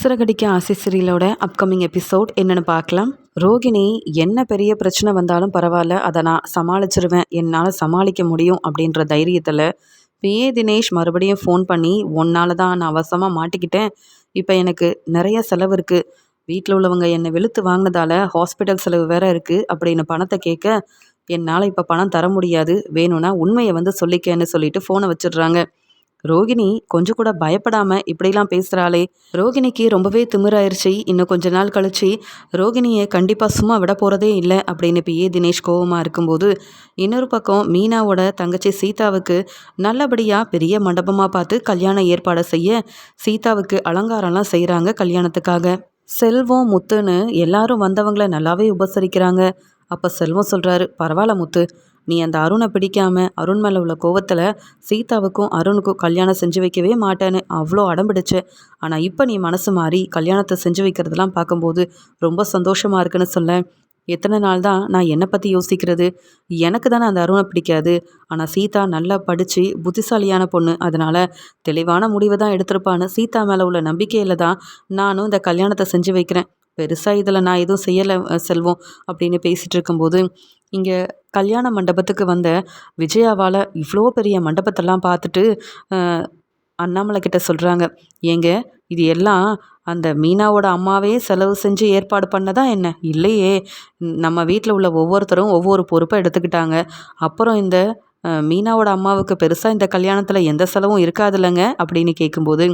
சிறகடிக்க ஆசை சீரியலோட upcoming episode என்னென்னு பார்க்கலாம். ரோகிணி என்ன பெரிய பிரச்சனை வந்தாலும் பரவாயில்ல அதை நான் சமாளிச்சிருவேன் என்னால் சமாளிக்க முடியும் அப்படின்ற தைரியத்தில் பிஏ தினேஷ் மறுபடியும் ஃபோன் பண்ணி ஒன்னால் தான் நான் அவசமாக மாட்டிக்கிட்டேன். இப்போ எனக்கு நிறைய செலவு இருக்குது வீட்டில் உள்ளவங்க என்னை வெளுத்து வாங்கினதால ஹாஸ்பிட்டல் செலவு வேற இருக்குது அப்படின்னு பணத்தை கேட்க என்னால் இப்போ பணம் தர முடியாது. வேணும்னா உண்மையை வந்து சொல்லிக்கன்னு சொல்லிட்டு ஃபோனை வச்சிடுறாங்க. ரோகிணி கொஞ்சம் கூட பயப்படாம இப்படிலாம் பேசுகிறாளே ரோகிணிக்கு ரொம்பவே திமிராயிருச்சு. இன்னும் கொஞ்ச நாள் கழிச்சு ரோகிணியை கண்டிப்பாக சும்மா விட போகிறதே இல்லை அப்படின்னு இப்போ ஏ தினேஷ் கோவமாக இருக்கும்போது இன்னொரு பக்கம் மீனாவோட தங்கச்சி சீதாவுக்கு நல்லபடியாக பெரிய மண்டபமாக பார்த்து கல்யாண ஏற்பாடை செய்ய சீதாவுக்கு அலங்காரம்லாம் செய்கிறாங்க கல்யாணத்துக்காக. செல்வம் முத்துன்னு எல்லாரும் வந்தவங்கள நல்லாவே உபசரிக்கிறாங்க. அப்போ செல்வம் சொல்கிறாரு பரவாயில்ல முத்து நீ அந்த அருணை பிடிக்காம அருண் மேலே உள்ள கோவத்தில் சீதாவுக்கும் அருணுக்கும் கல்யாணம் செஞ்சு வைக்கவே மாட்டேன்னு அவ்வளோ அடம்பிடிச்சு. ஆனால் இப்போ நீ மனசு மாறி கல்யாணத்தை செஞ்சு வைக்கிறதெல்லாம் பார்க்கும்போது ரொம்ப சந்தோஷமாக இருக்குன்னு சொல்ல. எத்தனை நாள் தான் நான் என்னை பற்றி யோசிக்கிறது? எனக்கு தானே அந்த அருணை பிடிக்காது. ஆனால் சீதா நல்லா படித்து புத்திசாலியான பொண்ணு. அதனால் தெளிவான முடிவை தான் எடுத்திருப்பான்னு சீதா மேலே உள்ள நம்பிக்கையில் தான் நானும் இந்த கல்யாணத்தை செஞ்சு வைக்கிறேன். பெருசாக இதில் நான் எதுவும் செய்யலை செல்வம் அப்படின்னு பேசிகிட்டு இருக்கும்போது இங்கே கல்யாண மண்டபத்துக்கு வந்த விஜயாவால் இவ்வளோ பெரிய மண்டபத்தெல்லாம் பார்த்துட்டு அண்ணாமலை கிட்ட சொல்கிறாங்க ஏங்க இது எல்லாம் அந்த மீனாவோட அம்மாவே செலவு செஞ்சு ஏற்பாடு பண்ணதா என்ன? இல்லையே. நம்ம வீட்டில் உள்ள ஒவ்வொருத்தரும் ஒவ்வொரு பொறுப்பை எடுத்துக்கிட்டாங்க. அப்புறம் இந்த மீனாவோட அம்மாவுக்கு பெருசாக இந்த கல்யாணத்தில் எந்த செலவும் இருக்காதுல்லங்க அப்படின்னு கேட்கும்போது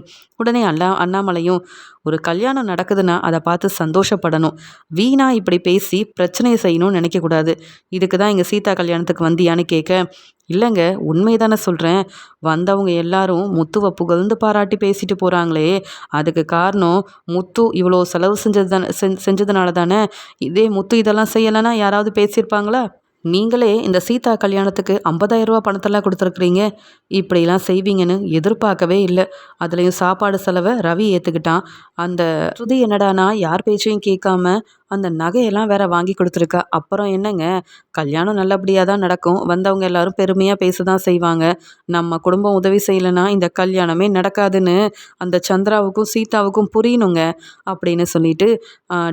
உடனே அண்ணா அண்ணாமலையும் ஒரு கல்யாணம் நடக்குதுன்னா அதை பார்த்து சந்தோஷப்படணும். வீணா இப்படி பேசி பிரச்சனையை செய்யணும்னு நினைக்கக்கூடாது இதுக்கு தான் இங்கே சீதா கல்யாணத்துக்கு வந்தியான்னு கேட்க இல்லைங்க உண்மைதானே சொல்கிறேன் வந்தவங்க எல்லாரும் முத்துவை புகழ்ந்து பாராட்டி பேசிட்டு போகிறாங்களே அதுக்கு காரணம் முத்து இவ்வளோ செலவு செஞ்சது தானே செஞ்சதுனால தானே இதே முத்து இதெல்லாம் செய்யலைன்னா யாராவது பேசியிருப்பாங்களா? நீங்களே இந்த சீதா கல்யாணத்துக்கு ரூபா பணத்தெல்லாம் கொடுத்துருக்குறீங்க. இப்படிலாம் செய்வீங்கன்னு எதிர்பார்க்கவே இல்லை. அதுலேயும் சாப்பாடு செலவை ரவி ஏற்றுக்கிட்டான் அந்த ஸ்ருதி என்னடானா யார் பேச்சையும் கேட்காம அந்த நகையெல்லாம் வேற வாங்கி கொடுத்துருக்கா. அப்புறம் என்னங்க? கல்யாணம் நல்லபடியாக தான் நடக்கும். வந்தவங்க எல்லாரும் பெருமையாக பேச தான் செய்வாங்க. நம்ம குடும்பம் உதவி செய்யலைன்னா இந்த கல்யாணமே நடக்காதுன்னு அந்த சந்திராவுக்கும் சீதாவுக்கும் புரியணுங்க. அப்படின்னு சொல்லிட்டு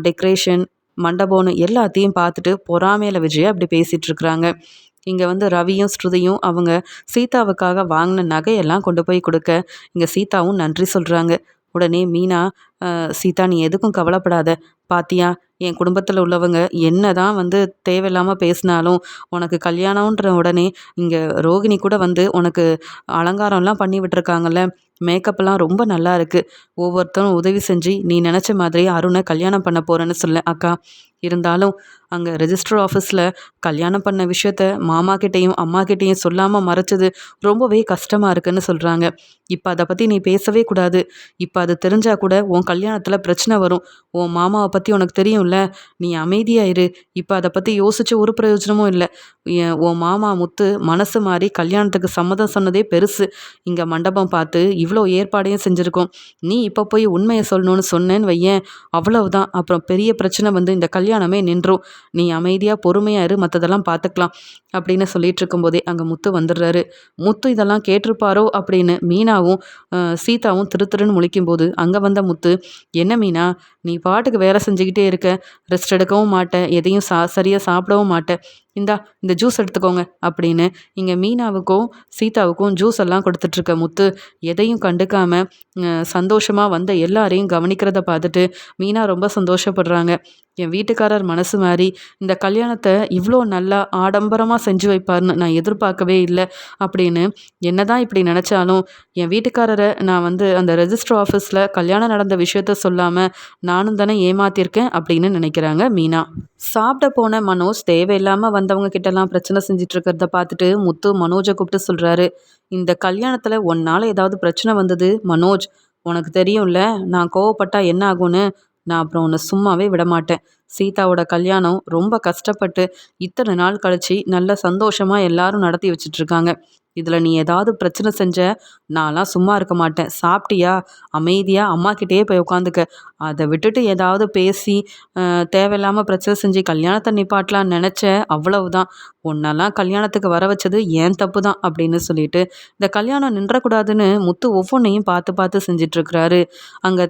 டெக்கரேஷன் மண்டபம்னு எல்லாத்தையும் பார்த்துட்டு பொறாமையில் விஜய் அப்படி பேசிகிட்டு இருக்கிறாங்க இங்கே வந்து ரவியும் ஸ்ருதியும் அவங்க சீதாவுக்காக வாங்கின நகையெல்லாம் கொண்டு போய் கொடுக்க இங்கே சீதாவும் நன்றி சொல்கிறாங்க உடனே மீனா சீதா நீ எதுக்கும் கவலைப்படாத. பாத்தியா என் குடும்பத்தில் உள்ளவங்க என்ன தான் வந்து தேவையில்லாமல் பேசினாலும் உனக்கு கல்யாணம்ன்ற உடனே இங்கே ரோகிணி கூட வந்து உனக்கு அலங்காரம்லாம் பண்ணி விட்டுருக்காங்கல்ல. மேக்கப்லாம் ரொம்ப நல்லா இருக்குது ஒவ்வொருத்தரும் உதவி செஞ்சு நீ நினச்ச மாதிரி அருணை கல்யாணம் பண்ண போகிறேன்னு சொல்ல அக்கா. இருந்தாலும் அங்கே ரெஜிஸ்டர் ஆஃபீஸில் கல்யாணம் பண்ண விஷயத்த மாமா கிட்டேயும் அம்மா கிட்டேயும் சொல்லாமல் மறைச்சது ரொம்பவே கஷ்டமாக இருக்குன்னு சொல்கிறாங்க இப்போ அதை பற்றி நீ பேசவே கூடாது. இப்போ அது தெரிஞ்சால் கூட உன் கல்யாணத்தில் பிரச்சனை வரும். உன் மாமாவை பற்றி உனக்கு தெரியும்ல. நீ அமைதியாயிரு இப்போ அதை பற்றி யோசிச்சு ஒரு பிரயோஜனமும் இல்லை. உன் மாமா முத்து மனசு மாறி கல்யாணத்துக்கு சம்மதம் சொன்னதே பெருசு. இங்கே மண்டபம் பார்த்து இவ்வளோ ஏற்பாடையும் செஞ்சுருக்கோம். நீ இப்போ போய் உண்மையை சொல்லணும்னு சொன்னேன்னு வையேன். அவ்வளவுதான். அப்புறம் பெரிய பிரச்சனை வந்து இந்த கல்யாணம் நின்றும். நீ அமைதியாக பொறுமையாக இரு மற்றதெல்லாம் பார்த்துக்கலாம் அப்படின்னு சொல்லிட்டு இருக்கும்போதே அங்கே முத்து வந்துடுறாரு. முத்து இதெல்லாம் கேட்டிருப்பாரோ அப்படின்னு மீனாவும் சீதாவும் திரு திருன்னு முழிக்கும்போது அங்கே வந்த முத்து என்ன மீனா நீ பாட்டுக்கு வேலை செஞ்சுக்கிட்டே இருக்க. ரெஸ்ட் எடுக்கவும் மாட்டேன். எதையும் சா சரியாக சாப்பிடவும் மாட்டேன். இந்தா இந்த ஜூஸ் எடுத்துக்கோங்க அப்படின்னு இங்கே மீனாவுக்கும் சீதாவுக்கும் ஜூஸ் எல்லாம் கொடுத்துட்ருக்க முத்து. எதையும் கண்டுக்காம சந்தோஷமாக வந்த எல்லாரையும் கவனிக்கிறத பார்த்துட்டு மீனா ரொம்ப சந்தோஷப்படுறாங்க. என் வீட்டுக்காரர் மனசு மாதிரி இந்த கல்யாணத்தை இவ்வளோ நல்லா ஆடம்பரமாக செஞ்சு வைப்பார்னு நான் எதிர்பார்க்கவே இல்லை அப்படின்னு என்ன தான் இப்படி நினச்சாலும் என் வீட்டுக்காரரை நான் வந்து அந்த ரெஜிஸ்டர் ஆஃபீஸில் கல்யாணம் நடந்த விஷயத்த சொல்லாமல் நானும் தானே ஏமாத்திருக்கேன் அப்படின்னு நினைக்கிறாங்க மீனா. சாப்பிட போன மனோஜ் தேவையில்லாமல் வந்தவங்க கிட்டலாம் பிரச்சனை செஞ்சுட்டு இருக்கிறத பார்த்துட்டு முத்து மனோஜை கூப்பிட்டு சொல்கிறாரு இந்த கல்யாணத்தில் ஒன்னால் ஏதாவது பிரச்சனை வந்தது மனோஜ்? உனக்கு தெரியும்ல நான் கோவப்பட்டா என்ன ஆகும்னு? நான் அப்புறம் உன்னை சும்மாவே விடமாட்டேன். சீதாவோட கல்யாணம் ரொம்ப கஷ்டப்பட்டு இத்தனை நாள் கழிச்சு நல்ல சந்தோஷமாக எல்லாரும் நடத்தி வச்சிட்ருக்காங்க. இதில் நீ ஏதாவது பிரச்சனை செஞ்ச நான்லாம் சும்மா இருக்க மாட்டேன். சாப்பிட்டியா? அமைதியாக அம்மா போய் உட்காந்துக்க அதை விட்டுட்டு ஏதாவது பேசி தேவையில்லாமல் பிரச்சனை செஞ்சு கல்யாணத்தை நிப்பாட்டலான்னு நினச்ச அவ்வளவுதான். உன்னெல்லாம் கல்யாணத்துக்கு வர வச்சது ஏன் தப்பு தான் அப்படின்னு சொல்லிட்டு இந்த கல்யாணம் நின்றக்கூடாதுன்னு முத்து ஒவ்வொன்றையும் பார்த்து பார்த்து செஞ்சிட்ருக்கிறாரு. அங்கே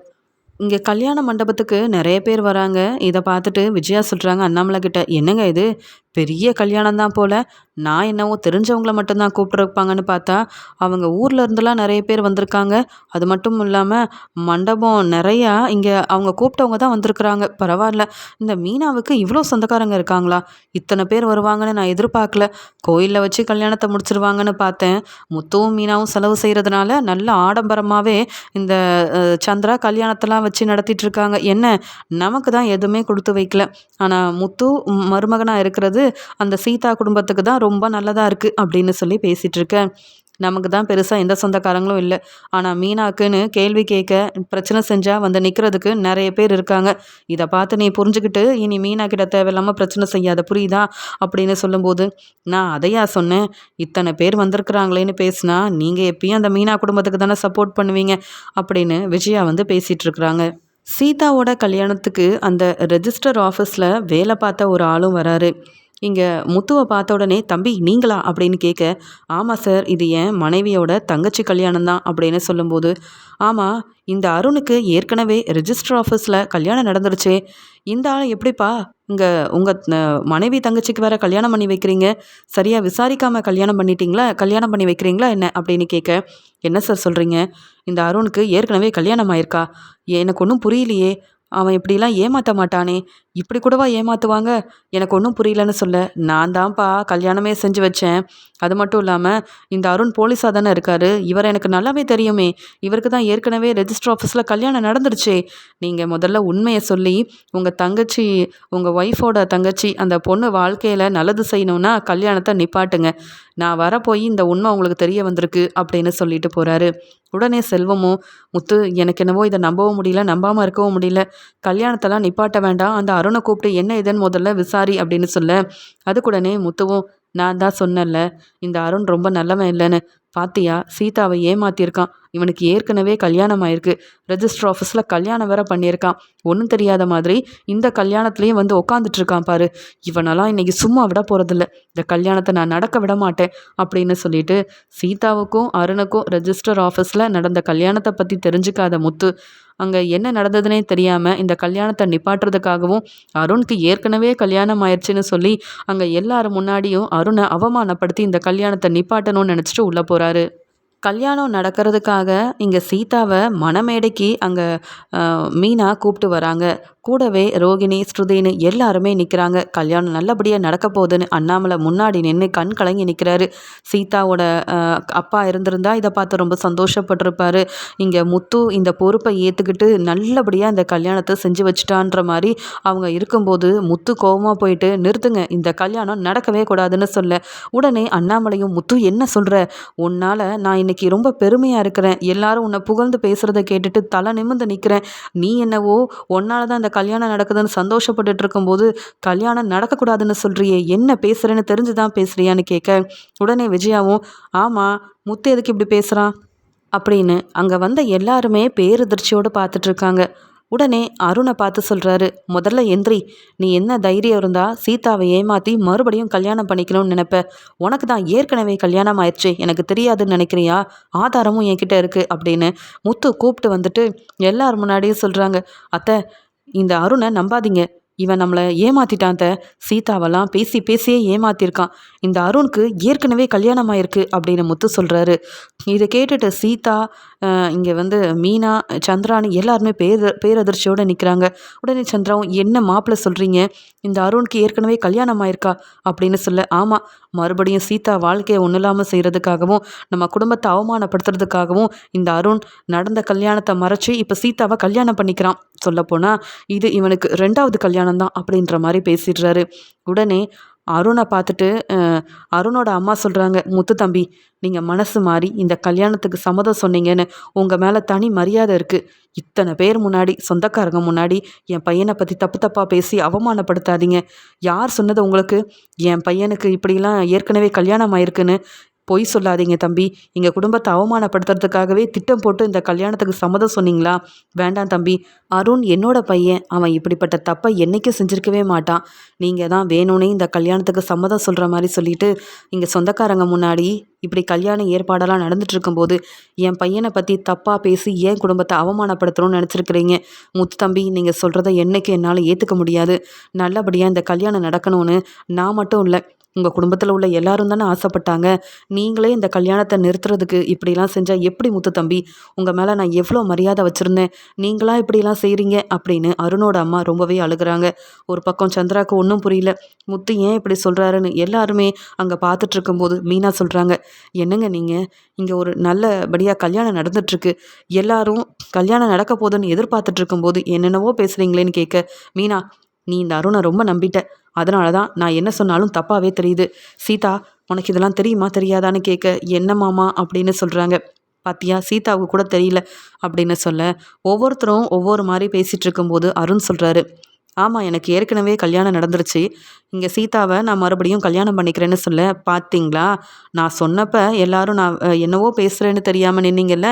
இங்கே கல்யாண மண்டபத்துக்கு நிறைய பேர் வராங்க. இதை பார்த்துட்டு விஜயா சொல்கிறாங்க அண்ணாமலை கிட்ட என்னங்க இது? பெரிய கல்யாணம் தான் போல். நான் என்னவோ தெரிஞ்சவங்கள மட்டும்தான் கூப்பிட்ருப்பாங்கன்னு பார்த்தா அவங்க ஊரில் இருந்துலாம் நிறைய பேர் வந்திருக்காங்க. அது மட்டும் இல்லாமல் மண்டபம் நிறையா இங்கே அவங்க கூப்பிட்டவங்க தான் வந்திருக்குறாங்க. பரவாயில்ல. இந்த மீனாவுக்கு இவ்வளோ சொந்தக்காரங்க இருக்காங்களா? இத்தனை பேர் வருவாங்கன்னு நான் எதிர்பார்க்கல. கோயிலில் வச்சு கல்யாணத்தை முடிச்சிருவாங்கன்னு பார்த்தேன். முத்துவும் மீனாவும் செலவு செய்கிறதுனால நல்ல ஆடம்பரமாகவே இந்த சந்திரா கல்யாணத்தெல்லாம் வச்சு நடத்திட்டு இருக்காங்க. என்ன? நமக்கு தான் எதுவுமே கொடுத்து வைக்கல. ஆனால் முத்து மருமகனாக இருக்கிறது அந்த சீதா குடும்பத்துக்கு தான் ரொம்ப நல்லதாக இருக்குது அப்படின்னு சொல்லி பேசிகிட்டு இருக்கேன் நமக்கு தான் பெருசாக எந்த சொந்தக்காரங்களும் இல்லை. ஆனால் மீனாக்குன்னு கேள்வி கேட்க பிரச்சனை செஞ்சால் வந்து நிற்கிறதுக்கு நிறைய பேர் இருக்காங்க. இதை பார்த்து நீ புரிஞ்சுக்கிட்டு இனி மீனா கிட்ட தேவையில்லாமல் பிரச்சனை செய்யாத புரியுதா? அப்படின்னு சொல்லும்போது நான் அதையா சொன்னேன். இத்தனை பேர் வந்திருக்கிறாங்களேன்னு பேசினா நீங்கள் எப்பயும் அந்த மீனா குடும்பத்துக்கு தானே சப்போர்ட் பண்ணுவீங்க? அப்படின்னு விஜயா வந்து பேசிகிட்டு இருக்கிறாங்க. சீதாவோட கல்யாணத்துக்கு அந்த ரெஜிஸ்டர் ஆஃபீஸில் வேலை பார்த்த ஒரு ஆளும் வராரு. இங்கே முத்துவை பார்த்த உடனே தம்பி நீங்களா? அப்படின்னு கேட்க ஆமாம் சார் இது என் மனைவியோட தங்கச்சி கல்யாணம் தான் அப்படின்னு சொல்லும்போது ஆமாம் இந்த அருணுக்கு ஏற்கனவே ரிஜிஸ்டர் ஆஃபீஸில் கல்யாணம் நடந்துருச்சே. இந்த ஆள் எப்படிப்பா இங்கே உங்கள் மனைவி தங்கச்சிக்கு வேற கல்யாணம் பண்ணி வைக்கிறீங்க? சரியாக விசாரிக்காமல் கல்யாணம் பண்ணிட்டீங்களா? கல்யாணம் பண்ணி வைக்கிறீங்களா என்ன? அப்படின்னு கேட்க என்ன சார் சொல்கிறீங்க இந்த அருணுக்கு ஏற்கனவே கல்யாணம் ஆயிருக்கா? எனக்கு ஒன்றும் புரியலையே. அவன் இப்படிலாம் ஏமாற்ற மாட்டானே. இப்படி கூடவா ஏமாற்றுவாங்க எனக்கு ஒன்றும் புரியலன்னு சொல்ல. நான் தான்ப்பா கல்யாணமே செஞ்சு வச்சேன். அது மட்டும் இல்லாமல் இந்த அருண் போலீஸாக தானே இருக்கார்? இவர் எனக்கு நல்லாவே தெரியுமே. இவருக்கு தான் ஏற்கனவே ரெஜிஸ்டர் ஆஃபீஸில் கல்யாணம் நடந்துருச்சே. நீங்கள் முதல்ல உண்மையை சொல்லி உங்கள் தங்கச்சி உங்கள் ஒய்ஃபோட தங்கச்சி அந்த பொண்ணு வாழ்க்கையில் நல்லது செய்யணுன்னா கல்யாணத்தை நிப்பாட்டுங்க. நான் வர போய் இந்த உண்மை உங்களுக்கு தெரிய வந்திருக்கு அப்படின்னு சொல்லிட்டு போகிறாரு உடனே செல்வமும் முத்து எனக்கு என்னவோ இதை நம்பவும் முடியல நம்பாமல் இருக்கவும் முடியல. கல்யாணத்தெல்லாம் நிப்பாட்ட வேண்டாம். அந்த அருணை கூப்பிட்டு என்ன இதுன்னு முதல்ல விசாரி அப்படின்னு சொல்ல அதுக்குடனே முத்துவும் நான் தான் சொன்னேன்ல இந்த அருண் ரொம்ப நல்லவன் இல்லைன்னு. பாத்தியா? சீதாவை ஏமாத்தியிருக்கான். இவனுக்கு ஏற்கனவே கல்யாணம் ஆயிருக்கு ரெஜிஸ்டர் ஆஃபீஸில் கல்யாணம் வேற பண்ணியிருக்கான். ஒன்றும் தெரியாத மாதிரி இந்த கல்யாணத்துலேயும் வந்து உட்காந்துட்ருக்கான் பாரு. இவனெல்லாம் இன்னைக்கு சும்மா விட போகிறதில்ல இந்த கல்யாணத்தை நான் நடக்க விட மாட்டேன் அப்படின்னு சொல்லிட்டு சீதாவுக்கும் அருணுக்கும் ரெஜிஸ்டர் ஆஃபீஸில் நடந்த கல்யாணத்தை பற்றி தெரிஞ்சுக்காத முத்து. அங்கே என்ன நடந்ததுனே தெரியாமல் இந்த கல்யாணத்தை நிப்பாட்டுறதுக்காகவும் அருணுக்கு ஏற்கனவே கல்யாணம் ஆயிடுச்சுன்னு சொல்லி அங்கே எல்லாரும் முன்னாடியும் அருணை அவமானப்படுத்தி இந்த கல்யாணத்தை நிப்பாட்டணும்னு நினச்சிட்டு உள்ளே போகிறாரு கல்யாணம் நடக்கிறதுக்காக இங்கே சீதாவை மணமேடைக்கு அங்கே மீனா கூப்பிட்டு வராங்க. கூடவே ரோகிணி ஸ்ருதின்னு எல்லாருமே நிற்கிறாங்க கல்யாணம் நல்லபடியாக நடக்க போகுதுன்னு அண்ணாமலை முன்னாடி நின்று கண் கலங்கி நிற்கிறாரு சீதாவோட அப்பா இருந்திருந்தா இதை பார்த்து ரொம்ப சந்தோஷப்பட்டிருப்பாரு. இங்கே முத்து இந்த பொறுப்பை ஏற்றுக்கிட்டு நல்லபடியாக இந்த கல்யாணத்தை செஞ்சு வச்சுட்டான்ற மாதிரி அவங்க இருக்கும்போது முத்து கோபமாக போயிட்டு நிறுத்துங்க இந்த கல்யாணம் நடக்கவே கூடாதுன்னு சொல்ல. உடனே அண்ணாமலையும் முத்து என்ன சொல்கிற உன்னால் நான் இன்னைக்கு ரொம்ப பெருமையாக இருக்கிறேன். எல்லாரும் உன்னை புகழ்ந்து பேசுகிறத கேட்டுட்டு தலை நிமிந்து நிற்கிறேன் நீ என்னவோ உன்னால் தான் இந்த கல்யாணம் நடக்குதுன்னு சந்தோஷப்பட்டுட்டு இருக்கும்போது கல்யாணம் நடக்கக்கூடாதுன்னு சொல்கிறியே என்ன பேசுகிறேன்னு தெரிஞ்சு தான் பேசுகிறியான்னு கேட்க உடனே விஜயாவும் ஆமாம் முத்து எதுக்கு இப்படி பேசுகிறான் அப்படின்னு அங்கே வந்த எல்லாருமே பேரதிர்ச்சியோடு பார்த்துட்ருக்காங்க உடனே அருணை பார்த்து சொல்கிறாரு முதல்ல எந்திரி நீ என்ன தைரியம் இருந்தால் சீதாவை ஏமாற்றி மறுபடியும் கல்யாணம் பண்ணிக்கணும்னு நினைப்ப. உனக்கு தான் ஏற்கனவே கல்யாணம் ஆயிடுச்சு எனக்கு தெரியாதுன்னு நினைக்கிறியா? ஆதாரமும் என்கிட்ட இருக்குது அப்படின்னு முத்து கூப்பிட்டு வந்துட்டு எல்லார் முன்னாடியும் சொல்கிறாங்க அத்தை இந்த அருணை நம்பாதீங்க. இவன் நம்மளை ஏமாத்திட்டான் சீதாவெல்லாம் பேசி பேசியே ஏமாத்திருக்கான். இந்த அருணுக்கு ஏற்கனவே கல்யாணம் ஆயிருக்கு அப்படின்னு முத்து சொல்கிறாரு இதை கேட்டுட்டு சீதா இங்கே வந்து மீனா சந்திரானு எல்லாருமே பேர் பேரதிர்ச்சியோடு நிற்கிறாங்க உடனே சந்திராவும் என்ன மாப்பிள்ளை சொல்கிறீங்க இந்த அருணுக்கு ஏற்கனவே கல்யாணம் ஆயிருக்கா? அப்படின்னு சொல்ல ஆமாம் மறுபடியும் சீதா வாழ்க்கையை ஒன்றும் இல்லாமல் செய்கிறதுக்காகவும் நம்ம குடும்பத்தை அவமானப்படுத்துறதுக்காகவும் இந்த அருண் நடந்த கல்யாணத்தை மறைச்சி இப்போ சீதாவை கல்யாணம் பண்ணிக்கிறான். சொல்லப்போனால் இது இவனுக்கு ரெண்டாவது கல்யாணம் தான் அப்படின்ற மாதிரி பேசிடுறாரு. உடனே அருணை பார்த்துட்டு அருணோட அம்மா சொல்கிறாங்க முத்து தம்பி நீங்கள் மனசு மாறி இந்த கல்யாணத்துக்கு சம்மதம் சொன்னீங்கன்னு உங்கள் மேலே தனி மரியாதை இருக்குது இத்தனை பேர் முன்னாடி சொந்தக்காரங்க முன்னாடி என் பையனை பற்றி தப்பு தப்பாக பேசி அவமானப்படுத்தாதீங்க. யார் சொன்னது உங்களுக்கு? என் பையனுக்கு இப்படிலாம் ஏற்கனவே கல்யாணம் ஆயிருக்குன்னு பொய் சொல்லாதீங்க தம்பி. எங்கள் குடும்பத்தை அவமானப்படுத்துறதுக்காகவே திட்டம் போட்டு இந்த கல்யாணத்துக்கு சம்மதம் சொன்னீங்களா? வேண்டாம் தம்பி. அருண் என்னோட பையன். அவன் இப்படிப்பட்ட தப்பை என்றைக்கும் செஞ்சுருக்கவே மாட்டான். நீங்கள் தான் வேணும்னே இந்த கல்யாணத்துக்கு சம்மதம் சொல்கிற மாதிரி சொல்லிட்டு இங்கே சொந்தக்காரங்க முன்னாடி இப்படி கல்யாண ஏற்பாடெல்லாம் நடந்துட்டு இருக்கும்போது என் பையனை பற்றி தப்பாக பேசி ஏன் குடும்பத்தை அவமானப்படுத்தணும்னு நினச்சிருக்கிறீங்க? முத்து தம்பி நீங்கள் சொல்கிறத என்றைக்கு என்னால் ஏற்றுக்க முடியாது. நல்லபடியாக இந்த கல்யாணம் நடக்கணும்னு நான் மட்டும் இல்லை உங்கள் குடும்பத்தில் உள்ள எல்லாரும் தானே ஆசைப்பட்டாங்க. நீங்களே இந்த கல்யாணத்தை நிறுத்துறதுக்கு இப்படிலாம் செஞ்சால் எப்படி முத்து தம்பி? உங்கள் மேலே நான் எவ்வளோ மரியாதை வச்சுருந்தேன். நீங்களா இப்படிலாம் செய்கிறீங்க அப்படின்னு அருணோட அம்மா ரொம்பவே அழுகிறாங்க. ஒரு பக்கம் சந்திராவுக்கு ஒன்றும் புரியல. முத்து ஏன் இப்படி சொல்கிறாருன்னு எல்லாருமே அங்கே பார்த்துட்டு இருக்கும்போது மீனா சொல்கிறாங்க என்னங்க நீங்கள் இங்கே ஒரு நல்லபடியாக கல்யாணம் நடந்துட்டுருக்கு. எல்லாரும் கல்யாணம் நடக்க போதுன்னு எதிர்பார்த்துட்டு இருக்கும்போது என்னென்னவோ பேசுகிறீங்களேன்னு கேட்க மீனா நீ இந்த அருணை ரொம்ப நம்பிட்ட. அதனால தான் நான் என்ன சொன்னாலும் தப்பாகவே தெரியுது. சீதா உனக்கு இதெல்லாம் தெரியுமா தெரியாதான்னு கேட்க என்ன மாமா? அப்படின்னு சொல்கிறாங்க பாத்தியா சீதாவுக்கு கூட தெரியல அப்படின்னு சொல்ல ஒவ்வொருத்தரும் ஒவ்வொரு மாதிரி பேசிகிட்டு இருக்கும்போது அருண் சொல்கிறாரு ஆமாம் எனக்கு ஏற்கனவே கல்யாணம் நடந்துருச்சு. இங்கே சீதாவை நான் மறுபடியும் கல்யாணம் பண்ணிக்கிறேன்னு சொல்ல பார்த்தீங்களா நான் சொன்னப்போ எல்லாரும் நான் என்னவோ பேசுகிறேன்னு தெரியாமல் நின்னீங்கல்ல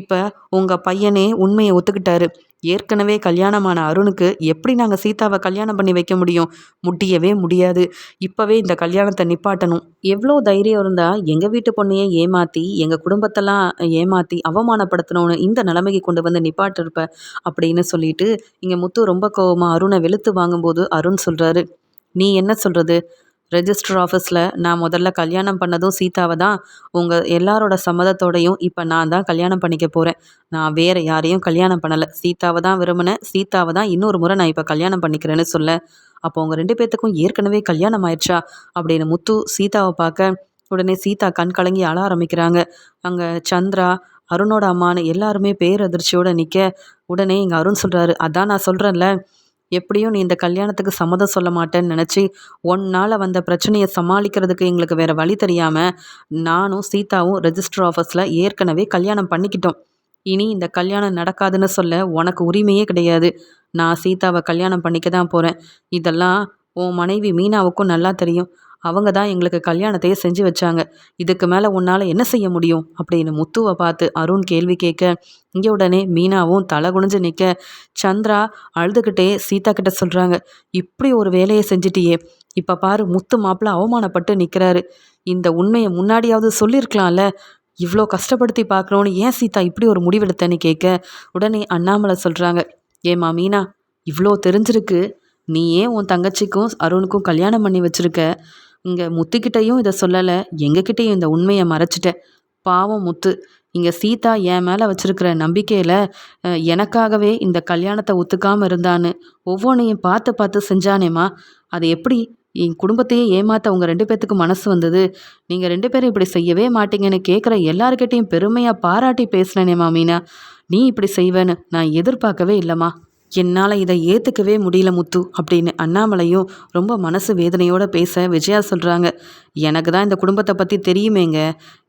இப்போ உங்கள் பையனே உண்மையை ஒத்துக்கிட்டாரு. ஏற்கனவே கல்யாணமான அருணுக்கு எப்படி நாங்கள் சீதாவை கல்யாணம் பண்ணி வைக்க முடியும்? முடியவே முடியாது. இப்போவே இந்த கல்யாணத்தை நிப்பாட்டணும். எவ்வளோ தைரியம் இருந்தால் எங்கள் வீட்டு பொண்ணையே ஏமாற்றி எங்கள் குடும்பத்தெல்லாம் ஏமாற்றி அவமானப்படுத்தணும்னு இந்த நிலைமைக்கு கொண்டு வந்து நிப்பாட்டிருப்ப அப்படின்னு சொல்லிட்டு இங்கே முத்து ரொம்ப கோவமாக அருணை வெளுத்து வாங்கும்போது அருண் சொல்கிறாரு நீ என்ன சொல்கிறது ரெஜிஸ்டர் ஆஃபீஸில் நான் முதல்ல கல்யாணம் பண்ணதும் சீதாவை தான் உங்கள் எல்லாரோட சம்மதத்தோடையும் இப்போ நான் தான் கல்யாணம் பண்ணிக்க போகிறேன் நான் வேறு யாரையும் கல்யாணம் பண்ணலை. சீதாவை தான் விரும்பினேன். சீதாவை தான் இன்னொரு முறை நான் இப்போ கல்யாணம் பண்ணிக்கிறேன்னு சொல்ல. அப்போ உங்கள் ரெண்டு பேர்த்துக்கும் ஏற்கனவே கல்யாணம் ஆயிடுச்சா? அப்படின்னு முத்து சீதாவை பார்க்க உடனே சீதா கண் கலங்கி அழ ஆரம்பிக்கிறாங்க. அங்கே சந்திரா அருணோட அம்மானு எல்லாருமே பேரதிர்ச்சியோடு நிற்க உடனே இங்கே அருண் சொல்கிறாரு அதான் நான் சொல்கிறேன்ல எப்படியும் நீ இந்த கல்யாணத்துக்கு சம்மதம் சொல்ல மாட்டேன்னு நினச்சி ஒன்னால் வந்த பிரச்சனையை சமாளிக்கிறதுக்கு எங்களுக்கு வேறு வழி தெரியாமல் நானும் சீதாவும் ரெஜிஸ்டர் ஆஃபீஸில் ஏற்கனவே கல்யாணம் பண்ணிக்கிட்டோம். இனி இந்த கல்யாணம் நடக்காதுன்னு சொல்ல உனக்கு உரிமையே கிடையாது. நான் சீதாவை கல்யாணம் பண்ணிக்க தான் போகிறேன் இதெல்லாம் உன் மனைவி மீனாவுக்கும் நல்லா தெரியும். அவங்க தான் எங்களுக்கு கல்யாணத்தையே செஞ்சு வச்சாங்க. இதுக்கு மேலே உன்னால் என்ன செய்ய முடியும்? அப்படின்னு முத்துவை பார்த்து அருண் கேள்வி கேட்க இங்கே உடனே மீனாவும் தலை குனிஞ்சு நிற்க சந்திரா அழுதுகிட்டே சீதா கிட்ட சொல்கிறாங்க இப்படி ஒரு வேலையை செஞ்சிட்டியே. இப்போ பாரு முத்து மாப்பிள்ள அவமானப்பட்டு நிற்கிறாரு இந்த உண்மையை முன்னாடியாவது சொல்லியிருக்கலாம்ல இவ்வளோ கஷ்டப்படுத்தி பார்க்கணுன்னு ஏன் சீதா இப்படி ஒரு முடிவெடுத்தேன்னு கேட்க உடனே அண்ணாமலை சொல்கிறாங்க ஏமா மீனா இவ்வளோ தெரிஞ்சிருக்கு. நீ ஏன் உன் தங்கச்சிக்கும் அருணுக்கும் கல்யாணம் பண்ணி வச்சுருக்க? இங்கே முத்துக்கிட்டையும் இதை சொல்லலை. எங்ககிட்டையும் இந்த உண்மையை மறைச்சிட்டேன். பாவம் முத்து இங்கே சீதா என் மேலே வச்சுருக்கிற நம்பிக்கையில் எனக்காகவே இந்த கல்யாணத்தை ஒத்துக்காமல் இருந்தான்னு ஒவ்வொன்றையும் பார்த்து பார்த்து செஞ்சானேம்மா. அது எப்படி என் குடும்பத்தையே ஏமாற்ற உங்கள் ரெண்டு பேர்த்துக்கு மனசு வந்தது? நீங்கள் ரெண்டு பேரும் இப்படி செய்யவே மாட்டீங்கன்னு கேட்குற எல்லாருக்கிட்டையும் பெருமையாக பாராட்டி பேசினேனேம்மா மீனா. நீ இப்படி செய்வேன்னு நான் எதிர்பார்க்கவே இல்லைம்மா. என்னால் இதை ஏற்றுக்கவே முடியல முத்து அப்படின்னு அண்ணாமலையும் ரொம்ப மனசு வேதனையோடு பேச விஜயா சொல்கிறாங்க எனக்கு தான் இந்த குடும்பத்தை பற்றி தெரியுமேங்க.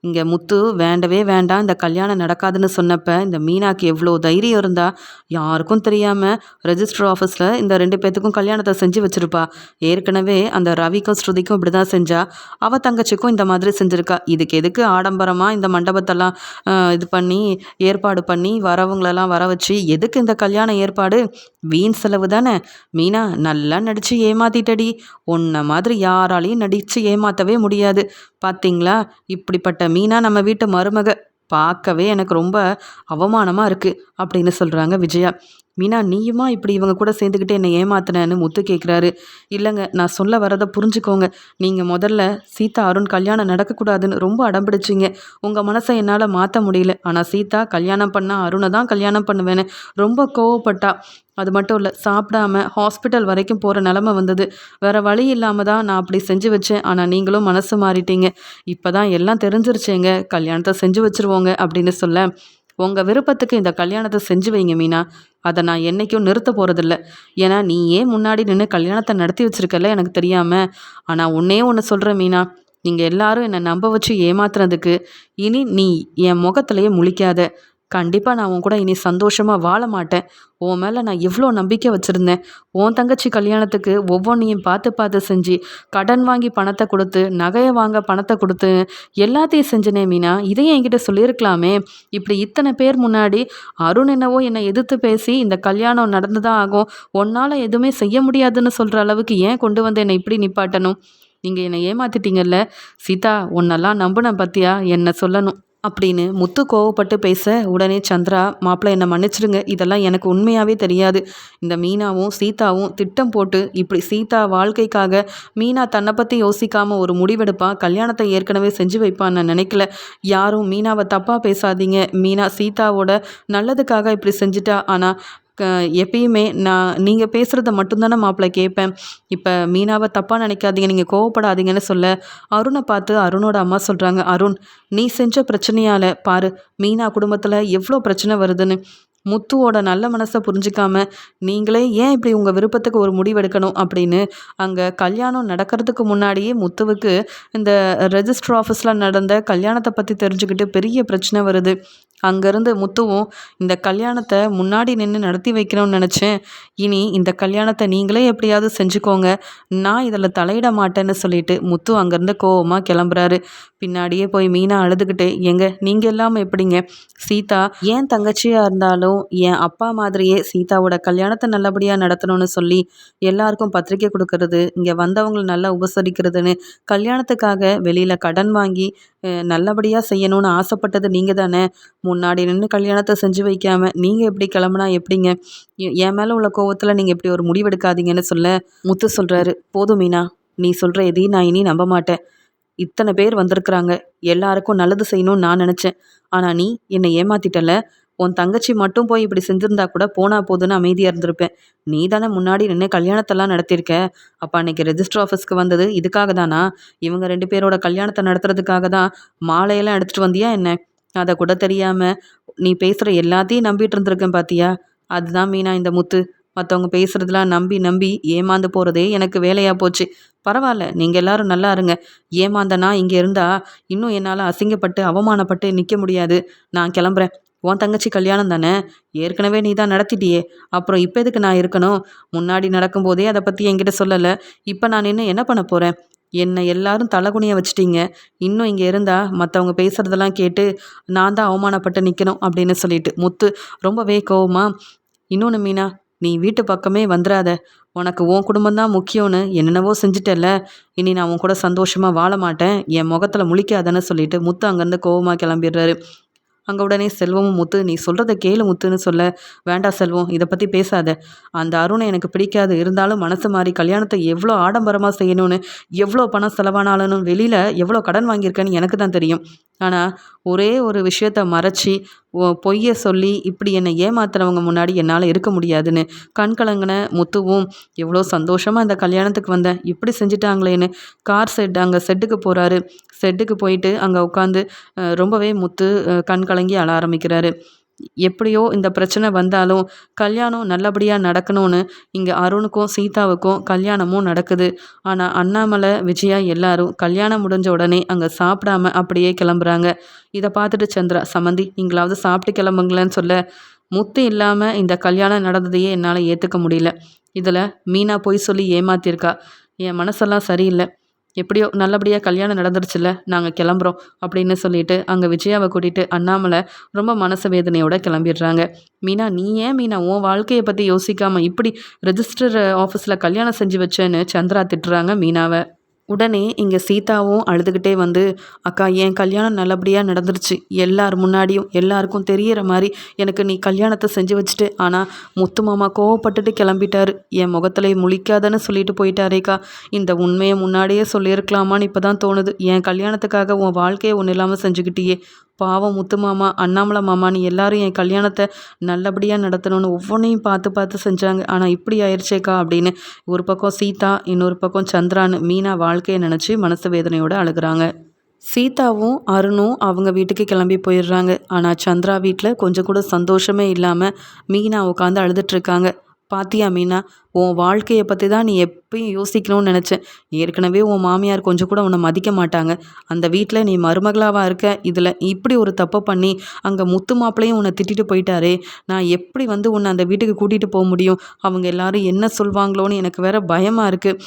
இங்கே முத்து வேண்டவே வேண்டாம் இந்த கல்யாணம் நடக்காதுன்னு சொன்னப்போ இந்த மீனாக்கு எவ்வளோ தைரியம் இருந்தால் யாருக்கும் தெரியாமல் ரெஜிஸ்டர் ஆஃபீஸில் இந்த ரெண்டு பேர்த்துக்கும் கல்யாணத்தை செஞ்சு வச்சுருப்பா. ஏற்கனவே அந்த ரவிக்கும் ஸ்ருதிக்கும் இப்படி தான் செஞ்சா. அவள் தங்கச்சிக்கும் இந்த மாதிரி செஞ்சுருக்கா. இதுக்கு எதுக்கு ஆடம்பரமாக இந்த மண்டபத்தெல்லாம் இது பண்ணி ஏற்பாடு பண்ணி வரவங்களெல்லாம் வர வச்சு எதுக்கு இந்த கல்யாண ஏற்பாடு? வீண் செலவு தானே? மீனா நல்லா நடித்து ஏமாத்திட்டடி. உன்ன மாதிரி யாராலையும் நடித்து ஏமாற்றவே முடியாது. பார்த்தீங்களா இப்படிப்பட்ட மீனா நம்ம வீட்டு மருமக. பார்க்கவே எனக்கு ரொம்ப அவமானமாக இருக்குது அப்படின்னு சொல்கிறாங்க விஜயா. மீனா நீயுமா இப்படி இவங்க கூட சேர்ந்துக்கிட்டு என்னை ஏமாத்தினேன்னு முத்து கேட்குறாரு இல்லைங்க நான் சொல்ல வரதை புரிஞ்சுக்கோங்க. நீங்கள் முதல்ல சீதா அருண் கல்யாணம் நடக்கக்கூடாதுன்னு ரொம்ப அடம்பிடிச்சிங்க. உங்கள் மனசை என்னால் மாற்ற முடியல. ஆனால் சீதா கல்யாணம் பண்ணால் அருணை தான் கல்யாணம் பண்ணுவேன்னு ரொம்ப கோவப்பட்டா. அது மட்டும் இல்லை சாப்பிடாம ஹாஸ்பிட்டல் வரைக்கும் போகிற நிலமை வந்தது. வேறு வழி இல்லாமல் தான் நான் அப்படி செஞ்சு வச்சேன். ஆனால் நீங்களும் மனசு மாறிட்டீங்க. இப்போ தான் எல்லாம் தெரிஞ்சிருச்சேங்க. கல்யாணத்தை செஞ்சு வச்சுருவோங்க அப்படின்னு சொல்ல உங்கள் விருப்பத்துக்கு இந்த கல்யாணத்தை செஞ்சு வைங்க மீனா. அதை நான் என்றைக்கும் நிறுத்த போகிறதில்ல ஏன்னா நீ ஏன் முன்னாடி நின்று கல்யாணத்தை நடத்தி வச்சுருக்கல எனக்கு தெரியாமல் ஆனால் ஒன்றே ஒன்று சொல்கிறேன் மீனா. நீங்கள் எல்லாரும் என்னை நம்ப வச்சு ஏமாத்துறதுக்கு இனி நீ என் முகத்திலேயே முழிக்காத. கண்டிப்பாக நான் உன் கூட இனி சந்தோஷமாக வாழ மாட்டேன். உன் மேலே நான் எவ்வளோ நம்பிக்கை வச்சுருந்தேன். உன் தங்கச்சி கல்யாணத்துக்கு ஒவ்வொன்றையும் பார்த்து பார்த்து செஞ்சு கடன் வாங்கி பணத்தை கொடுத்து நகையை வாங்க பணத்தை கொடுத்து எல்லாத்தையும் செஞ்சனே மீனா. இதையும் என்கிட்ட சொல்லியிருக்கலாமே. இப்படி இத்தனை பேர் முன்னாடி அருண் என்னவோ என்னை எதிர்த்து பேசி இந்த கல்யாணம் நடந்து தான் ஆகும். உன்னால் எதுவுமே செய்ய முடியாதுன்னு சொல்கிற அளவுக்கு ஏன் கொண்டு வந்து என்னை இப்படி நிப்பாட்டணும்? நீங்கள் என்னை ஏமாத்திட்டீங்கல்ல. சீதா உன்னெல்லாம் நம்பினேன் பத்தியா? என்ன சொல்லணும். அப்படின்னு முத்து கோவப்பட்டு பேச உடனே சந்திரா மாப்பிள்ள என்னை மன்னிச்சிடுங்க இதெல்லாம் எனக்கு உண்மையாகவே தெரியாது. இந்த மீனாவும் சீதாவும் திட்டம் போட்டு இப்படி சீதா வாழ்க்கைக்காக மீனா தன்னை பற்றி யோசிக்காமல் ஒரு முடிவெடுப்பா. கல்யாணத்தை ஏற்கனவே செஞ்சு வைப்பான்னு நான் நினைக்கல. யாரும் மீனாவை தப்பாக பேசாதீங்க. மீனா சீதாவோட நல்லதுக்காக இப்படி செஞ்சுட்டா. ஆனால் எப்பயுமே நான் நீங்கள் பேசுகிறத மட்டும்தானே மாப்பிள்ளை கேட்பேன். இப்போ மீனாவை தப்பாக நினைக்காதீங்க நீங்கள் கோவப்படாதீங்கன்னு சொல்ல அருணை பார்த்து அருணோட அம்மா சொல்கிறாங்க அருண் நீ செஞ்ச பிரச்சனையால் பாரு மீனா குடும்பத்தில் எவ்வளோ பிரச்சனை வருதுன்னு. முத்துவோட நல்ல மனசை புரிஞ்சிக்காம நீங்களே ஏன் இப்படி உங்கள் விருப்பத்துக்கு ஒரு முடிவெடுக்கணும்? அப்படின்னு அங்கே கல்யாணம் நடக்கிறதுக்கு முன்னாடியே முத்துவுக்கு இந்த ரெஜிஸ்டர் ஆஃபீஸில் நடந்த கல்யாணத்தை பற்றி தெரிஞ்சுக்கிட்டு பெரிய பிரச்சனை வருது. அங்கேருந்து முத்துவும் இந்த கல்யாணத்தை முன்னாடி நின்று நடத்தி வைக்கணும்னு நினச்சேன். இனி இந்த கல்யாணத்தை நீங்களே எப்படியாவது செஞ்சுக்கோங்க. நான் இதில் தலையிட மாட்டேன்னு சொல்லிட்டு முத்து அங்கேருந்து கோவமாக கிளம்புறாரு. பின்னாடியே போய் மீனா அழுதுகிட்டு எங்க நீங்கள் எல்லாம் எப்படிங்க? சீதா ஏன் தங்கச்சியாக இருந்தாலும் என் அப்பா மாதிரியே சீதாவோட கல்யாணத்தை நல்லபடியாக நடத்தணும்னு சொல்லி எல்லாருக்கும் பத்திரிக்கை கொடுக்கறது இங்கே வந்தவங்களை நல்லா உபசரிக்கிறதுன்னு கல்யாணத்துக்காக வெளியில் கடன் வாங்கி நல்லபடியாக செய்யணும்னு ஆசைப்பட்டது நீங்கள் தானே? முன்னாடி நின்று கல்யாணத்தை செஞ்சு வைக்காமல் நீங்கள் எப்படி கிளம்புனா எப்படிங்க? என் மேலே உள்ள கோவத்தில் நீங்கள் இப்படி ஒரு முடிவெடுக்காதீங்கன்னு சொல்ல முத்து சொல்கிறாரு போதும் மீனா நீ சொல்கிற எதையும் நான் இனி நம்ப மாட்டேன். இத்தனை பேர் வந்திருக்கிறாங்க. எல்லாருக்கும் நல்லது செய்யணும்னு நான் நினச்சேன். ஆனால் நீ என்னை ஏமாத்திட்டல உன் தங்கச்சி மட்டும் போய் இப்படி செஞ்சிருந்தா கூட போனா போதுன்னு அமைதியாக இருந்திருப்பேன். நீ தானே முன்னாடி நின்று கல்யாணத்தெல்லாம் நடத்தியிருக்க. அப்போ அன்னைக்கு ரெஜிஸ்டர் ஆஃபீஸ்க்கு வந்தது இதுக்காக தானா? இவங்க ரெண்டு பேரோட கல்யாணத்தை நடத்துறதுக்காக தான் மாலையெல்லாம் எடுத்துகிட்டு வந்தியா என்ன? அதை கூட தெரியாமல் நீ பேசுகிற எல்லாத்தையும் நம்பிட்டு இருந்திருக்கேன் பாத்தியா? அதுதான் மீனா இந்த முத்து. மற்றவங்க பேசுகிறதுலாம் நம்பி நம்பி ஏமாந்து போகிறதே எனக்கு வேலையாக போச்சு. பரவாயில்ல நீங்கள் எல்லாரும் நல்லா இருங்க. ஏமாந்தனா இங்கே இருந்தால் இன்னும் என்னால் அசிங்கப்பட்டு அவமானப்பட்டு நிற்க முடியாது. நான் கிளம்புறேன். உன் தங்கச்சி கல்யாணம் தானே? ஏற்கனவே நீ தான் நடத்திட்டியே. அப்புறம் இப்போ எதுக்கு நான் இருக்கணும்? முன்னாடி நடக்கும்போதே அதை பற்றி என்கிட்ட சொல்லலை. இப்போ நான் இன்னும் என்ன பண்ண போகிறேன் என்னை எல்லாரும் தலைகுனிய வச்சிட்டீங்க. இன்னும் இங்கே இருந்தால் மற்றவங்க பேசுகிறதெல்லாம் கேட்டு நான் தான் அவமானப்பட்டு நிற்கணும் அப்படின்னு சொல்லிட்டு. முத்து ரொம்பவே கோவமா இன்னொன்று மீனா நீ வீட்டு பக்கமே வந்துடாத உனக்கு உன் குடும்பம் தான் முக்கியம்னு என்னென்னவோ செஞ்சுட்டல இனி நான் உன் கூட சந்தோஷமாக வாழ மாட்டேன். என் முகத்தில் முழிக்காதன்னு சொல்லிட்டு முத்து அங்கேருந்து கோவமாக கிளம்பிடுறாரு. அங்கே உடனே செல்வமும் முத்து நீ சொல்கிறத கேளு முத்துன்னு சொல்ல. வேண்டாம் செல்வம் இதை பற்றி பேசாத. அந்த அருணை எனக்கு பிடிக்காது. இருந்தாலும் மனசு மாறி கல்யாணத்தை எவ்வளோ ஆடம்பரமாக செய்யணும்னு எவ்வளோ பணம் செலவானாலும் வெளியில் எவ்வளோ கடன் வாங்கியிருக்கேன்னு எனக்கு தான் தெரியும். ஆனால் ஒரே ஒரு விஷயத்த மறைச்சி பொய்யை சொல்லி இப்படி என்னை ஏமாத்துறவங்க முன்னாடி என்னால் இருக்க முடியாதுன்னு கண் கலங்கின முத்துவும் எவ்வளோ சந்தோஷமாக அந்த கல்யாணத்துக்கு வந்தேன் இப்படி செஞ்சிட்டாங்களேன்னு கார் செட் அங்கே செட்டுக்கு போகிறாரு செட்டுக்கு போயிட்டு அங்கே உட்காந்து ரொம்பவே முத்து கண் கலங்கி அழ ஆரம்பிக்கிறாரு. எப்படியோ இந்த பிரச்சனை வந்தாலும் கல்யாணம் நல்லபடியாக நடக்கணும்னு இங்கே அருணுக்கும் சீதாவுக்கும் கல்யாணமும் நடக்குது. ஆனால் அண்ணாமலை விஜயா எல்லாரும் கல்யாணம் முடிஞ்ச உடனே அங்கே சாப்பிடாம அப்படியே கிளம்புறாங்க. இதை பார்த்துட்டு சந்திரா சமந்தி நீங்களாவது சாப்பிட்டு கிளம்புங்களேன்னு சொல்ல. முத்து இல்லாமல் இந்த கல்யாணம் நடந்ததையே என்னால் ஏற்றுக்க முடியல. இதில் மீனா போய் சொல்லி ஏமாத்திருக்கா. என் மனசெல்லாம் சரியில்லை. எப்படியோ நல்லபடியாக கல்யாணம் நடந்துருச்சுல்ல நாங்கள் கிளம்புறோம் அப்படின்னு சொல்லிட்டு அங்கே விஜயாவை கூட்டிகிட்டு அண்ணாமலை ரொம்ப மனசு வேதனையோட கிளம்பிடுறாங்க. மீனா நீ ஏன் மீனா உன் வாழ்க்கையை பற்றி யோசிக்காமல் இப்படி ரெஜிஸ்டர் ஆஃபீஸில் கல்யாணம் செஞ்சு வச்சேன்னு சந்திரா திட்டுறாங்க மீனாவை. உடனே இங்கே சீதாவும் அழுதுகிட்டே வந்து அக்கா என் கல்யாணம் நல்லபடியாக நடந்துருச்சு. எல்லார் முன்னாடியும் எல்லாருக்கும் தெரியிற மாதிரி எனக்கு நீ கல்யாணத்தை செஞ்சு வச்சுட்டு ஆனால் முத்து மாமா கோவப்பட்டுட்டு கிளம்பிட்டாரு. என் முகத்தில் முழிக்காதன்னு சொல்லிட்டு போயிட்டாரேக்கா. இந்த உண்மையை முன்னாடியே சொல்லியிருக்கலாமான்னு இப்போ தான் தோணுது. என் கல்யாணத்துக்காக உன் வாழ்க்கையை ஒன்றும் இல்லாமல் செஞ்சுக்கிட்டியே. பாவம் முத்து மாமா அண்ணாமலை மாமான்னு எல்லாரும் என் கல்யாணத்தை நல்லபடியாக நடத்தணும்னு ஒவ்வொன்றையும் பார்த்து பார்த்து செஞ்சாங்க. ஆனால் இப்படி ஆயிடுச்சேக்கா அப்படின்னு ஒரு பக்கம் சீதா இன்னொரு பக்கம் சந்திரான்னு மீனா வாழ்க்கையை நினச்சி மனசு வேதனையோடு அழுகிறாங்க. சீதாவும் அருணும் அவங்க வீட்டுக்கு கிளம்பி போயிடுறாங்க. ஆனால் சந்திரா வீட்டில் கொஞ்சம் கூட சந்தோஷமே இல்லாமல் மீனா உட்காந்து அழுதுட்ருக்காங்க பாத்தியா மீனா உன் வாழ்க்கையை பற்றி தான் நீ எப்பயும் யோசிக்கணும்னு நினச்சேன். ஏற்கனவே உன் மாமியார் கொஞ்சம் கூட உன்னை மதிக்க மாட்டாங்க. அந்த வீட்டில் நீ மருமகளாவாக இருக்க இதில் இப்படி ஒரு தப்பை பண்ணி அங்கே முத்து மாப்பிளையும் உன்னை திட்டிட்டு போயிட்டாரே. நான் எப்படி வந்து உன்னை அந்த வீட்டுக்கு கூட்டிகிட்டு போக முடியும்? அவங்க எல்லாரும் என்ன சொல்வாங்களோன்னு எனக்கு வேற பயமாக இருக்குது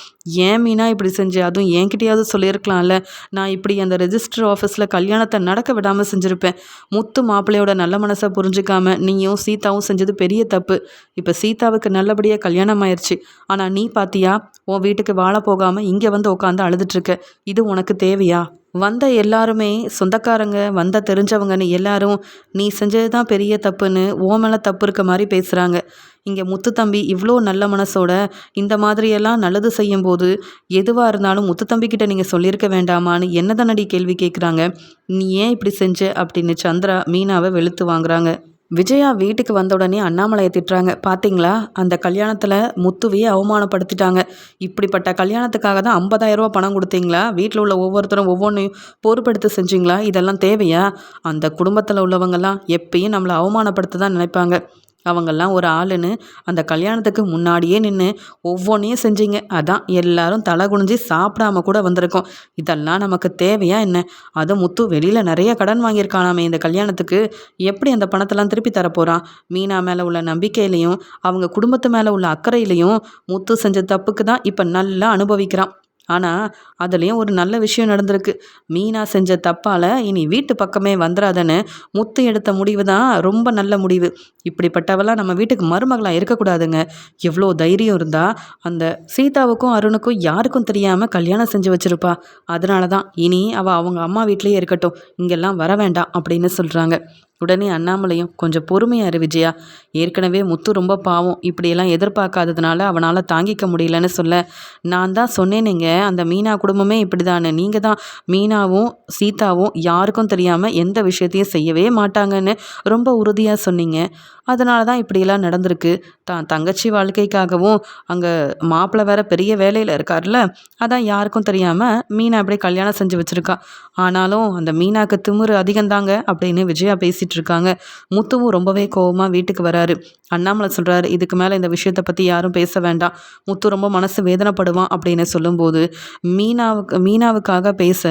ஏன் மீனா இப்படி செஞ்சு? அதுவும் என்கிட்டயாவது சொல்லியிருக்கலாம்ல. நான் இப்படி அந்த ரெஜிஸ்டர் ஆஃபீஸில் கல்யாணத்தை நடக்க விடாமல் செஞ்சுருப்பேன். முத்து மாப்பிள்ளையோட நல்ல மனசை புரிஞ்சுக்காம நீயும் சீதாவும் செஞ்சது பெரிய தப்பு. இப்போ சீதாவுக்கு நல்லபடியாக கல்யாணம் ஆயிடுச்சு. ஆனால் நீ பாத்தியா? உன் வீட்டுக்கு வாழ போகாமல் இங்கே வந்து உட்காந்து அழுதுட்டுருக்க. இது உனக்கு தேவையா? வந்த எல்லாருமே சொந்தக்காரங்க வந்த தெரிஞ்சவங்கன்னு எல்லாரும் நீ செஞ்சது தான் பெரிய தப்புன்னு ஓ மேலே தப்பு இருக்க மாதிரி பேசுகிறாங்க இங்கே முத்து தம்பி இவ்வளோ நல்ல மனசோட இந்த மாதிரியெல்லாம் நல்லது செய்யும்போது எதுவாக இருந்தாலும் முத்து தம்பிக்கிட்ட நீங்கள் சொல்லியிருக்க வேண்டாமான்னு என்ன தன்னடி கேள்வி கேட்குறாங்க நீ ஏன் இப்படி செஞ்ச? அப்படின்னு சந்திரா மீனாவை வெளுத்து வாங்குறாங்க. விஜயா வீட்டுக்கு வந்த உடனே அண்ணாமலையை திட்டுறாங்க. பார்த்தீங்களா அந்த கல்யாணத்தில் முத்துவையே அவமானப்படுத்திட்டாங்க. இப்படிப்பட்ட கல்யாணத்துக்காக தான் ஐம்பதாயிரரூபா பணம் கொடுத்தீங்களா? வீட்டில் உள்ள ஒவ்வொருத்தரும் ஒவ்வொன்றையும் பொறுப்பெடுத்து செஞ்சீங்களா? இதெல்லாம் தேவையா? அந்த குடும்பத்தில் உள்ளவங்கெல்லாம் எப்பயும் நம்மளை அவமானப்படுத்த தான் நினைப்பாங்க. அவங்கெல்லாம் ஒரு ஆளுன்னு அந்த கல்யாணத்துக்கு முன்னாடியே நின்று ஒவ்வொன்றையும் செஞ்சீங்க. அதான் எல்லாரும் தலை குனிஞ்சு சாப்பிடாம கூட வந்திருக்கோம். இதெல்லாம் நமக்கு தேவையா என்ன? அது முத்து வெளியில் நிறைய கடன் வாங்கியிருக்கானாமே இந்த கல்யாணத்துக்கு. எப்படி அந்த பணத்தெல்லாம் திருப்பி தரப்போகிறான் மீனா மேலே உள்ள நம்பிக்கையிலையும் அவங்க குடும்பத்து மேலே உள்ள அக்கறையிலையும் முத்து செஞ்ச தப்புக்கு தான் இப்போ நல்லா அனுபவிக்கிறான். ஆனால் அதுலேயும் ஒரு நல்ல விஷயம் நடந்திருக்கு. மீனா செஞ்ச தப்பால் இனி வீட்டு பக்கமே வந்துடாதன்னு முத்து எடுத்த முடிவு தான் ரொம்ப நல்ல முடிவு. இப்படிப்பட்டவெல்லாம் நம்ம வீட்டுக்கு மருமகளாக இருக்கக்கூடாதுங்க. எவ்வளோ தைரியம் இருந்தால் அந்த சீதாவுக்கும் அருணுக்கும் யாருக்கும் தெரியாமல் கல்யாணம் செஞ்சு வச்சுருப்பா. அதனால தான் இனி அவள் அவங்க அம்மா வீட்லேயே இருக்கட்டும். இங்கெல்லாம் வர வேண்டாம் அப்படின்னு சொல்கிறாங்க உடனே அண்ணாமலையும் கொஞ்சம் பொறுமையாரு விஜயா. ஏற்கனவே முத்து ரொம்ப பாவம். இப்படியெல்லாம் எதிர்பார்க்காததுனால அவனால் தாங்கிக்க முடியலன்னு சொல்ல. நான் தான் சொன்னேனுங்க. அந்த மீனா குடும்பமே இப்படி தானே நீங்கள் தான் மீனாவும் சீதாவும் யாருக்கும் தெரியாமல் எந்த விஷயத்தையும் செய்யவே மாட்டாங்கன்னு ரொம்ப உறுதியாக சொன்னீங்க. அதனால தான் இப்படியெல்லாம் நடந்திருக்கு. தான் தங்கச்சி வாழ்க்கைக்காகவும் அங்கே மாப்பிள்ளை வேற பெரிய வேலையில் இருக்கார்ல அதான் யாருக்கும் தெரியாமல் மீனா அப்படியே கல்யாணம் செஞ்சு வச்சுருக்கா. ஆனாலும் அந்த மீனாக்கு திமுரு அதிகம்தாங்க அப்படின்னு விஜயா பேசிட்டு இருக்காங்க முத்துவும் ரொம்பவே கோபமாக வீட்டுக்கு வராரு. அண்ணாமலை சொல்கிறாரு இதுக்கு மேலே இந்த விஷயத்தை பற்றி யாரும் பேச வேண்டாம். முத்து ரொம்ப மனசு வேதனைப்படுவான் அப்படின்னு சொல்லும்போது மீனாவுக்கு மீனாவுக்காக பேச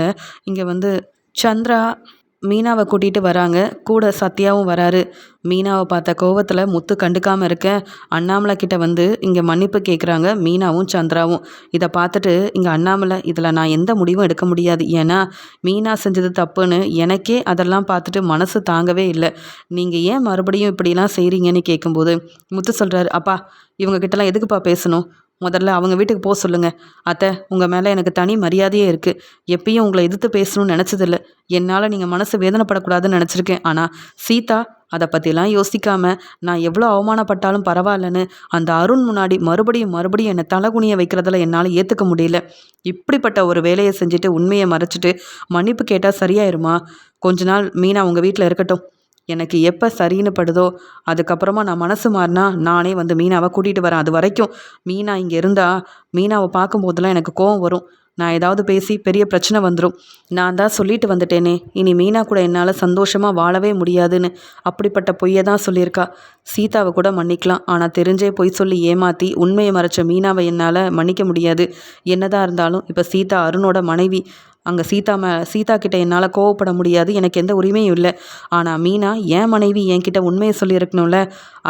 இங்கே வந்து சந்திரா மீனாவை கூட்டிகிட்டு வராங்க. கூட சத்யாவும் வராரு. மீனாவை பார்த்த கோவத்தில் முத்து கண்டுக்காமல் இருக்க அண்ணாமலை கிட்ட வந்து இங்கே மன்னிப்பு கேட்குறாங்க மீனாவும் சந்திராவும். இதை பார்த்துட்டு இங்கே அண்ணாமலை இதில் நான் எந்த முடிவும் எடுக்க முடியாது. ஏன்னா மீனா செஞ்சது தப்புன்னு எனக்கே அதெல்லாம் பார்த்துட்டு மனசு தாங்கவே இல்லை. நீங்கள் ஏன் மறுபடியும் இப்படிலாம் செய்கிறீங்கன்னு கேட்கும்போது முத்து சொல்கிறாரு அப்பா இவங்க கிட்டலாம் எதுக்குப்பா பேசணும்? முதல்ல அவங்க வீட்டுக்கு போக சொல்லுங்கள் அத்தை உங்கள் மேலே எனக்கு தனி மரியாதையே இருக்குது எப்பயும் உங்களை எதிர்த்து பேசணும்னு நினச்சதில்ல. என்னால் நீங்கள் மனசு வேதனைப்படக்கூடாதுன்னு நினச்சிருக்கேன். ஆனால் சீதா அதை பற்றிலாம் யோசிக்காமல் நான் எவ்வளோ அவமானப்பட்டாலும் பரவாயில்லன்னு அந்த அருண் முன்னாடி மறுபடியும் மறுபடியும் என்னை தலகுனிய வைக்கிறதில் என்னால் ஏற்றுக்க முடியல. இப்படிப்பட்ட ஒரு வேலையை செஞ்சுட்டு உண்மையை மறைச்சிட்டு மன்னிப்பு கேட்டால் சரியாயிருமா? கொஞ்ச நாள் மீனா உங்கள் வீட்டில் இருக்கட்டும். எனக்கு எப்போ சரின்னு படுதோ அதுக்கப்புறமா நான் மனசு மாறினா நானே வந்து மீனாவை கூட்டிகிட்டு வரேன். அது வரைக்கும் மீனா இங்கே இருந்தால் மீனாவை பார்க்கும்போதெல்லாம் எனக்கு கோவம் வரும். நான் ஏதாவது பேசி பெரிய பிரச்சனை வந்துடும் நான் தான் சொல்லிட்டு வந்துட்டேனே. இனி மீனா கூட என்னால் சந்தோஷமாக வாழவே முடியாதுன்னு அப்படிப்பட்ட பொய்யை தான் சொல்லியிருக்கா. சீதாவை கூட மன்னிக்கலாம். ஆனால் தெரிஞ்சே பொய் சொல்லி ஏமாற்றி உண்மையை மறைச்ச மீனாவை என்னால் மன்னிக்க முடியாது. என்னதான் இருந்தாலும் இப்போ சீதா அருணோட மனைவி. அங்கே சீதா மே சீதா கிட்ட என்னால் கோவப்பட முடியாது எனக்கு எந்த உரிமையும் இல்லை. ஆனால் மீனா என் மனைவி என்கிட்ட உண்மையை சொல்லியிருக்கணும்ல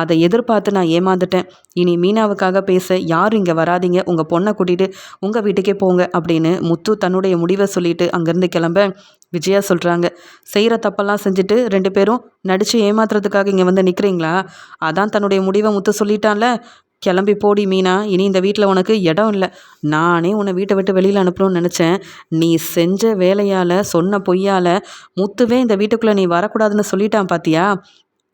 அதை எதிர்பார்த்து நான் ஏமாந்துட்டேன். இனி மீனாவுக்காக பேச யாரும் இங்கே வராதிங்க உங்கள் பொண்ணை கூட்டிகிட்டு உங்கள் வீட்டுக்கே போங்க அப்படின்னு முத்து தன்னுடைய முடிவை சொல்லிட்டு அங்கேருந்து கிளம்ப விஜயா சொல்கிறாங்க செய்கிற தப்பெல்லாம் செஞ்சுட்டு ரெண்டு பேரும் நடித்து ஏமாத்துறதுக்காக இங்கே வந்து நிற்கிறீங்களா அதான் தன்னுடைய முடிவை முத்து சொல்லிட்டான்ல கிளம்பி போடி மீனா. இனி இந்த வீட்டில் உனக்கு இடம் இல்லை. நானே உன்னை வீட்டை விட்டு வெளியில் அனுப்பணும்னு நினச்சேன். நீ செஞ்ச வேலையால் சொன்ன பொய்யால் முத்துவே இந்த வீட்டுக்குள்ளே நீ வரக்கூடாதுன்னு சொல்லிட்டான் பாத்தியா?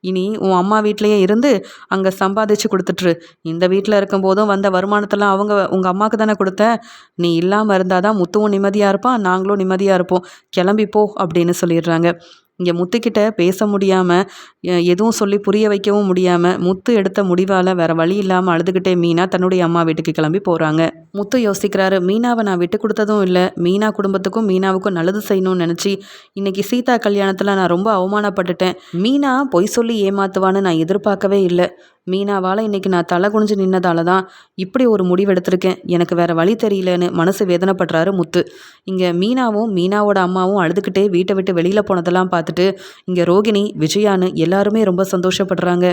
இனி உன் அம்மா வீட்லேயே இருந்து அங்கே சம்பாதிச்சு கொடுத்துட்ரு இந்த வீட்டில் இருக்கும்போதும் வந்த வருமானத்தெல்லாம் அவங்க உங்கள் அம்மாவுக்கு தானே கொடுத்த? நீ இல்லாமல் இருந்தால் தான் முத்துவும் நிம்மதியாக இருப்பான் நாங்களும் நிம்மதியாக இருப்போம். கிளம்பி போ அப்படின்னு சொல்லிடுறாங்க. இங்கே முத்துக்கிட்ட பேச முடியாமல் எதுவும் சொல்லி புரிய வைக்கவும் முடியாமல் முத்து எடுத்த முடிவால் வேறு வழி இல்லாமல் அழுதுகிட்டே மீனா தன்னுடைய அம்மா வீட்டுக்கு கிளம்பி போகிறாங்க முத்து யோசிக்கிறாரு மீனாவை நான் விட்டு கொடுத்ததும் இல்லை. மீனா குடும்பத்துக்கும் மீனாவுக்கும் நல்லது செய்யணும்னு நினச்சி இன்னைக்கு சீதா கல்யாணத்தில் நான் ரொம்ப அவமானப்பட்டுட்டேன். மீனா பொய் சொல்லி ஏமாத்துவான்னு நான் எதிர்பார்க்கவே இல்லை. மீனாவால் இன்னைக்கு நான் தலை குனிஞ்சு நின்னதால தான் இப்படி ஒரு முடிவு எடுத்திருக்கேன். எனக்கு வேற வழி தெரியலன்னு மனசு வேதனைப்படுறாரு முத்து. இங்கே மீனாவும் மீனாவோட அம்மாவும் அழுதுகிட்டே வீட்டை விட்டு வெளியில் போனதெல்லாம் பார்த்து பார்த்துட்டு இங்கே ரோகிணி விஜயான்னு எல்லாருமே ரொம்ப சந்தோஷப்படுறாங்க.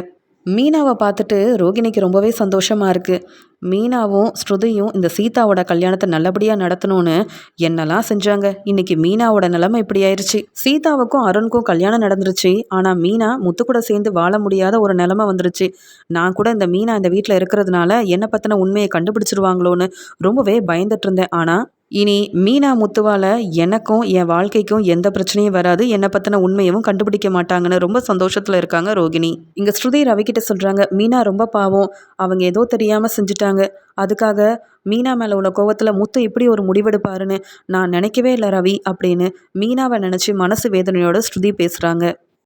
மீனாவை பார்த்துட்டு ரோகிணிக்கு ரொம்பவே சந்தோஷமாக இருக்குது மீனாவும் ஸ்ருதியும் இந்த சீதாவோட கல்யாணத்தை நல்லபடியாக நடத்தணும்னு என்னெல்லாம் செஞ்சாங்க. இன்னைக்கு மீனாவோட நிலைமை இப்படி ஆயிடுச்சு சீதாவுக்கும் அருணுக்கும் கல்யாணம் நடந்துருச்சு. ஆனால் மீனா முத்து கூட சேர்ந்து வாழ முடியாத ஒரு நிலைமை வந்துருச்சு. நான் கூட இந்த மீனா இந்த வீட்டில் இருக்கிறதுனால என்னை பற்றின உண்மையை கண்டுபிடிச்சிருவாங்களோன்னு ரொம்பவே பயந்துட்டு இருந்தேன். ஆனால் இனி மீனா முத்துவால் எனக்கும் என் வாழ்க்கைக்கும் எந்த பிரச்சனையும் வராது. என்னை பற்றின உண்மையவும் கண்டுபிடிக்க மாட்டாங்கன்னு ரொம்ப சந்தோஷத்தில் இருக்காங்க ரோகிணி. இங்கே ஸ்ருதி ரவிக்கிட்ட சொல்கிறாங்க மீனா ரொம்ப பாவம். அவங்க ஏதோ தெரியாமல் செஞ்சுட்டாங்க. அதுக்காக மீனா மேலே உள்ள கோவத்தில் முத்து இப்படி ஒரு முடிவெடுப்பாருன்னு நான் நினைக்கவே இல்லை ரவி அப்படின்னு மீனாவை நினச்சி மனசு வேதனையோட ஸ்ருதி பேசுகிறாங்க